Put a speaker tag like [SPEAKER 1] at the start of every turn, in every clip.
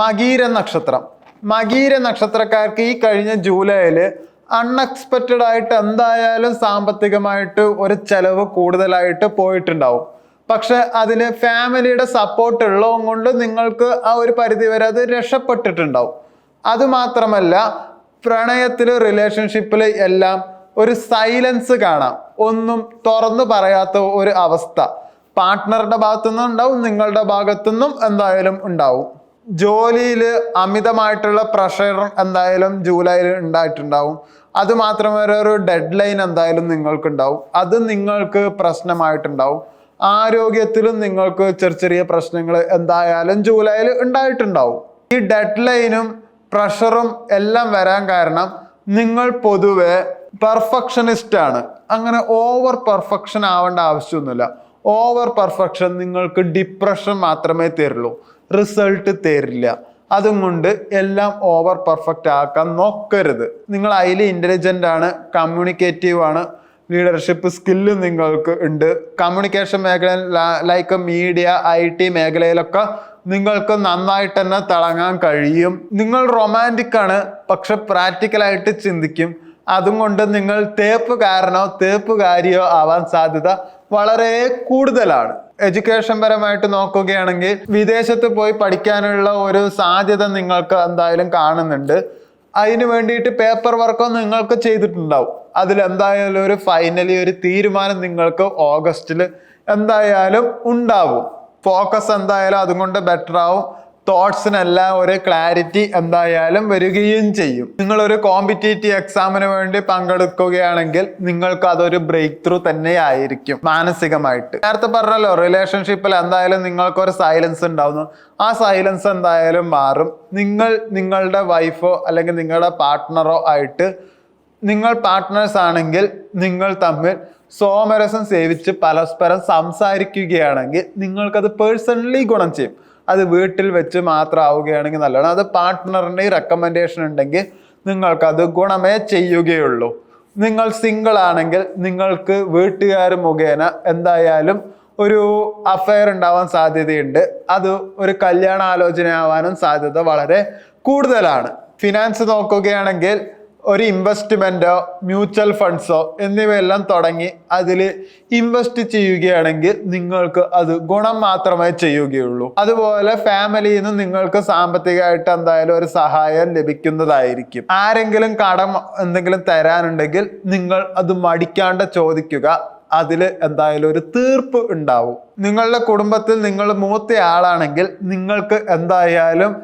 [SPEAKER 1] മകീര നക്ഷത്രം. മകീര നക്ഷത്രക്കാർക്ക് ഈ കഴിഞ്ഞ ജൂലൈയിൽ അൺഎക്സ്പെക്റ്റഡ് ആയിട്ട് എന്തായാലും സാമ്പത്തികമായിട്ട് ഒരു ചെലവ് കൂടുതലായിട്ട് പോയിട്ടുണ്ടാവും. പക്ഷെ അതിന് ഫാമിലിയുടെ സപ്പോർട്ട് ഉള്ളതും കൊണ്ട് നിങ്ങൾക്ക് ആ ഒരു പരിധി വരെ അത് രക്ഷപ്പെട്ടിട്ടുണ്ടാവും. അതുമാത്രമല്ല പ്രണയത്തിൽ റിലേഷൻഷിപ്പിൽ എല്ലാം ഒരു സൈലൻസ് കാണാം. ഒന്നും തുറന്നു പറയാത്ത ഒരു അവസ്ഥ. പാർട്ട്ണറുടെ ഭാഗത്തുനിന്നും ഉണ്ടാവും നിങ്ങളുടെ ഭാഗത്തുനിന്നും എന്തായാലും ഉണ്ടാവും. ജോലിയിൽ അമിതമായിട്ടുള്ള പ്രഷർ എന്തായാലും ജൂലൈയിൽ ഉണ്ടായിട്ടുണ്ടാവും. അത് മാത്രമല്ല ഒരു ഡെഡ് ലൈൻ എന്തായാലും നിങ്ങൾക്കുണ്ടാവും. അത് നിങ്ങൾക്ക് പ്രശ്നമായിട്ടുണ്ടാവും. ആരോഗ്യത്തിലും നിങ്ങൾക്ക് ചെറിയ ചെറിയ പ്രശ്നങ്ങൾ എന്തായാലും ജൂലൈയിൽ ഉണ്ടായിട്ടുണ്ടാവും. ഈ ഡെഡ് ലൈനും പ്രഷറും എല്ലാം വരാൻ കാരണം നിങ്ങൾ പൊതുവെ പെർഫെക്ഷനിസ്റ്റ് ആണ്. അങ്ങനെ ഓവർ പെർഫെക്ഷൻ ആവേണ്ട ആവശ്യമൊന്നുമില്ല. ഓവർ പെർഫെക്ഷൻ നിങ്ങൾക്ക് ഡിപ്രഷൻ മാത്രമേ തരുള്ളൂ. റിസൾട്ട് തരില്ല. അതും കൊണ്ട് എല്ലാം ഓവർ പെർഫെക്റ്റ് ആക്കാൻ നോക്കരുത്. നിങ്ങൾ അതിൽ ഇന്റലിജന്റ് ആണ് കമ്മ്യൂണിക്കേറ്റീവ് ആണ് ലീഡർഷിപ്പ് സ്കില്ല് നിങ്ങൾക്ക് ഉണ്ട്. കമ്മ്യൂണിക്കേഷൻ മേഖല ലൈക്ക് മീഡിയ ഐ ടി മേഖലയിലൊക്കെ നിങ്ങൾക്ക് നന്നായിട്ട് തന്നെ തിളങ്ങാൻ കഴിയും. നിങ്ങൾ റൊമാന്റിക് ആണ് പക്ഷെ പ്രാക്ടിക്കലായിട്ട് ചിന്തിക്കും. അതും കൊണ്ട് നിങ്ങൾ തേപ്പുകാരനോ തേപ്പുകാരിയോ ആവാൻ സാധ്യത വളരെ കൂടുതലാണ്. എഡ്യൂക്കേഷൻ പരമായിട്ട് നോക്കുകയാണെങ്കിൽ വിദേശത്ത് പോയി പഠിക്കാനുള്ള ഒരു സാധ്യത നിങ്ങൾക്ക് എന്തായാലും കാണുന്നുണ്ട്. അതിന് വേണ്ടിയിട്ട് പേപ്പർ വർക്കോ നിങ്ങൾക്ക് ചെയ്തിട്ടുണ്ടാവും. അതിൽ എന്തായാലും ഒരു ഫൈനലി ഒരു തീരുമാനം നിങ്ങൾക്ക് ഓഗസ്റ്റിൽ എന്തായാലും ഉണ്ടാവും. ഫോക്കസ് എന്തായാലും അതുകൊണ്ട് ബെറ്റർ ആവും. തോട്ട്സിനെല്ലാം ഒരു ക്ലാരിറ്റി എന്തായാലും വരികയും ചെയ്യും. നിങ്ങൾ ഒരു കോമ്പറ്റേറ്റീവ് എക്സാമിന് വേണ്ടി പങ്കെടുക്കുകയാണെങ്കിൽ നിങ്ങൾക്ക് അതൊരു ബ്രേക്ക് ത്രൂ തന്നെ ആയിരിക്കും മാനസികമായിട്ട്. നേരത്തെ പറഞ്ഞല്ലോ റിലേഷൻഷിപ്പിൽ എന്തായാലും നിങ്ങൾക്ക് ഒരു സൈലൻസ് ഉണ്ടാവുന്നു. ആ സൈലൻസ് എന്തായാലും മാറും. നിങ്ങൾ നിങ്ങളുടെ വൈഫോ അല്ലെങ്കിൽ നിങ്ങളുടെ പാർട്ട്ണറോ ആയിട്ട് നിങ്ങൾ പാർട്ട്നേഴ്സ് ആണെങ്കിൽ നിങ്ങൾ തമ്മിൽ സോമരസം സേവിച്ച് പരസ്പരം സംസാരിക്കുകയാണെങ്കിൽ നിങ്ങൾക്കത് പേഴ്സണലി ഗുണം ചെയ്യും. അത് വീട്ടിൽ വെച്ച് മാത്രം ആവുകയാണെങ്കിൽ നല്ലതാണ്. അത് പാർട്ട്ണറിന്റെ റെക്കമെൻഡേഷൻ ഉണ്ടെങ്കിൽ നിങ്ങൾക്കത് ഗുണമേ ചെയ്യുകയുള്ളൂ. നിങ്ങൾ സിംഗിൾ ആണെങ്കിൽ നിങ്ങൾക്ക് വീട്ടുകാർ മുഖേന എന്തായാലും ഒരു അഫയർ ഉണ്ടാവാൻ സാധ്യതയുണ്ട്. അത് ഒരു കല്യാണ ആലോചന ആവാനും സാധ്യത വളരെ കൂടുതലാണ്. ഫിനാൻസ് നോക്കുകയാണെങ്കിൽ ഒരു ഇൻവെസ്റ്റ്മെന്റോ മ്യൂച്വൽ ഫണ്ട്സോ എന്നിവയെല്ലാം തുടങ്ങി അതിൽ ഇൻവെസ്റ്റ് ചെയ്യുകയാണെങ്കിൽ നിങ്ങൾക്ക് അത് ഗുണം മാത്രമേ ചെയ്യുകയുള്ളൂ. അതുപോലെ ഫാമിലിയിൽ നിന്ന് നിങ്ങൾക്ക് സാമ്പത്തികമായിട്ട് എന്തായാലും ഒരു സഹായം ലഭിക്കുന്നതായിരിക്കും. ആരെങ്കിലും കടം എന്തെങ്കിലും തരാനുണ്ടെങ്കിൽ നിങ്ങൾ അത് മടിക്കാണ്ട് ചോദിക്കുക. അതിൽ എന്തായാലും ഒരു തീർപ്പ് ഉണ്ടാവും. നിങ്ങളുടെ കുടുംബത്തിൽ നിങ്ങൾ മൂത്ത ആളാണെങ്കിൽ നിങ്ങൾക്ക് എന്തായാലും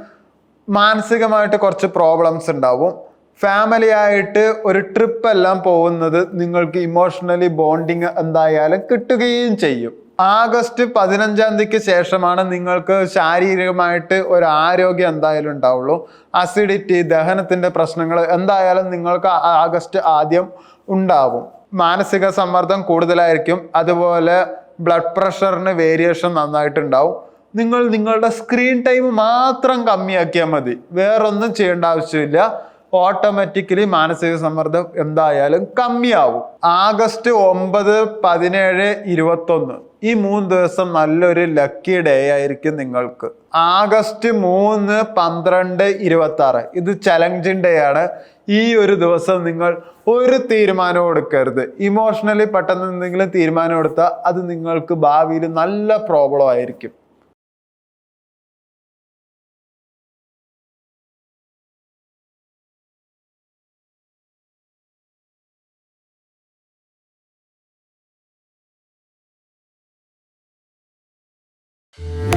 [SPEAKER 1] മാനസികമായിട്ട് കുറച്ച് പ്രോബ്ലംസ് ഉണ്ടാവും. ഫാമിലി ആയിട്ട് ഒരു ട്രിപ്പ് എല്ലാം പോകുന്നത് നിങ്ങൾക്ക് ഇമോഷണലി ബോണ്ടിങ് എന്തായാലും കിട്ടുകയും ചെയ്യും. ആഗസ്റ്റ് പതിനഞ്ചാം തീയതിക്ക് ശേഷമാണ് നിങ്ങൾക്ക് ശാരീരികമായിട്ട് ഒരു ആരോഗ്യം എന്തായാലും ഉണ്ടാവുള്ളൂ. അസിഡിറ്റി ദഹനത്തിന്റെ പ്രശ്നങ്ങൾ എന്തായാലും നിങ്ങൾക്ക് ആഗസ്റ്റ് ആദ്യം ഉണ്ടാവും. മാനസിക സമ്മർദ്ദം കൂടുതലായിരിക്കും. അതുപോലെ ബ്ലഡ് പ്രഷറിന് വേരിയേഷൻ നന്നായിട്ടുണ്ടാവും. നിങ്ങൾ നിങ്ങളുടെ സ്ക്രീൻ ടൈം മാത്രം കമ്മിയാക്കിയാൽ മതി. വേറൊന്നും ചെയ്യേണ്ട ആവശ്യമില്ല. ഓട്ടോമാറ്റിക്കലി മാനസിക സമ്മർദ്ദം എന്തായാലും കമ്മിയാവും. ആഗസ്റ്റ് ഒമ്പത് പതിനേഴ് ഇരുപത്തൊന്ന്. ഈ മൂന്ന് ദിവസം നല്ലൊരു ലക്കി ഡേ ആയിരിക്കും നിങ്ങൾക്ക്. ആഗസ്റ്റ് മൂന്ന് പന്ത്രണ്ട് ഇരുപത്തി ആറ് ഇത് ചലഞ്ചിങ് ഡേ ആണ്. ഈ ഒരു ദിവസം നിങ്ങൾ ഒരു തീരുമാനവും എടുക്കരുത്. ഇമോഷണലി പെട്ടെന്ന് എന്തെങ്കിലും തീരുമാനം എടുത്താൽ അത് നിങ്ങൾക്ക് ഭാവിയിൽ നല്ല പ്രോബ്ലം ആയിരിക്കും. Yeah.